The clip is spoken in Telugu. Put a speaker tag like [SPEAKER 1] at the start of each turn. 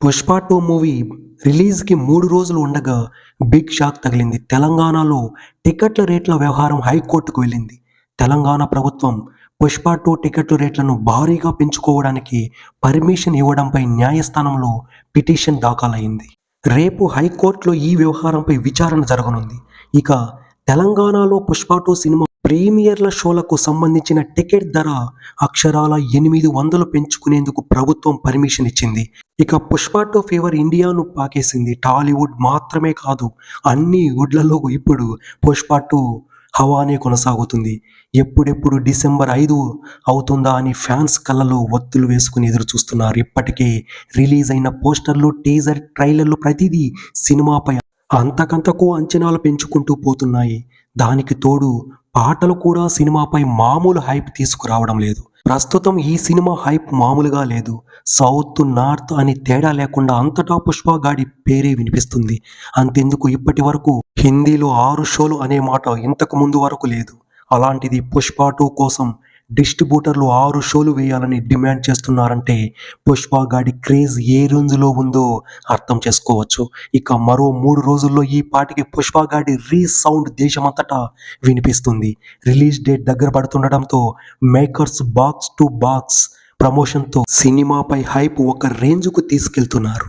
[SPEAKER 1] పుష్ప టూ మూవీ రిలీజ్కి మూడు రోజులు ఉండగా బిగ్ షాక్ తగిలింది. తెలంగాణలో టికెట్ల రేట్ల వ్యవహారం హైకోర్టుకు వెళ్ళింది. తెలంగాణ ప్రభుత్వం పుష్ప టూ టికెట్ల రేట్లను భారీగా పెంచుకోవడానికి పర్మిషన్ ఇవ్వడంపై న్యాయస్థానంలో పిటిషన్ దాఖలైంది. రేపు హైకోర్టులో ఈ వ్యవహారంపై విచారణ జరగనుంది. ఇక తెలంగాణలో పుష్ప టూ సినిమా ప్రీమియర్ల షోలకు సంబంధించిన టికెట్ ధర అక్షరాల ఎనిమిది వందలు పెంచుకునేందుకు ప్రభుత్వం పర్మిషన్ ఇచ్చింది. ఇక పుష్ప టూ ఫీవర్ ఇండియాను పాకేసింది. టాలీవుడ్ మాత్రమే కాదు అన్ని వుడ్లలో ఇప్పుడు పుష్ప టూ హవానే కొనసాగుతుంది. ఎప్పుడెప్పుడు డిసెంబర్ ఐదు అవుతుందా అని ఫ్యాన్స్ కళ్ళలో ఒత్తులు వేసుకుని ఎదురు చూస్తున్నారు ఇప్పటికే రిలీజ్ అయిన పోస్టర్లు టీజర్ ట్రైలర్లు ప్రతిదీ సినిమాపై అంతకంతకు అంచనాలు పెంచుకుంటూ పోతున్నాయి. దానికి తోడు పాటలు కూడా సినిమాపై మామూలు హైప్ తీసుకురావడం లేదు. ప్రస్తుతం ఈ సినిమా హైప్ మామూలుగా లేదు. సౌత్ నార్త్ అని తేడా లేకుండా అంతటా పుష్ప గాడి పేరే వినిపిస్తుంది. అంతెందుకు ఇప్పటి వరకు హిందీలో ఆరు షోలు అనే మాట ఇంతకు ముందు వరకు లేదు. అలాంటిది పుష్ప టూ కోసం డిస్ట్రిబ్యూటర్లు ఆరు షోలు వేయాలని డిమాండ్ చేస్తున్నారంటే పుష్ప గాడి క్రేజ్ ఏ రేంజ్లో ఉందో అర్థం చేసుకోవచ్చు. ఇక మరో మూడు రోజుల్లో ఈ పాటికి పుష్ప గాడి రీ సౌండ్ దేశమంతటా వినిపిస్తుంది. రిలీజ్ డేట్ దగ్గర పడుతుండటంతో మేకర్స్ బాక్స్ టు బాక్స్ ప్రమోషన్తో సినిమాపై హైప్ ఒక రేంజ్కు తీసుకెళ్తున్నారు.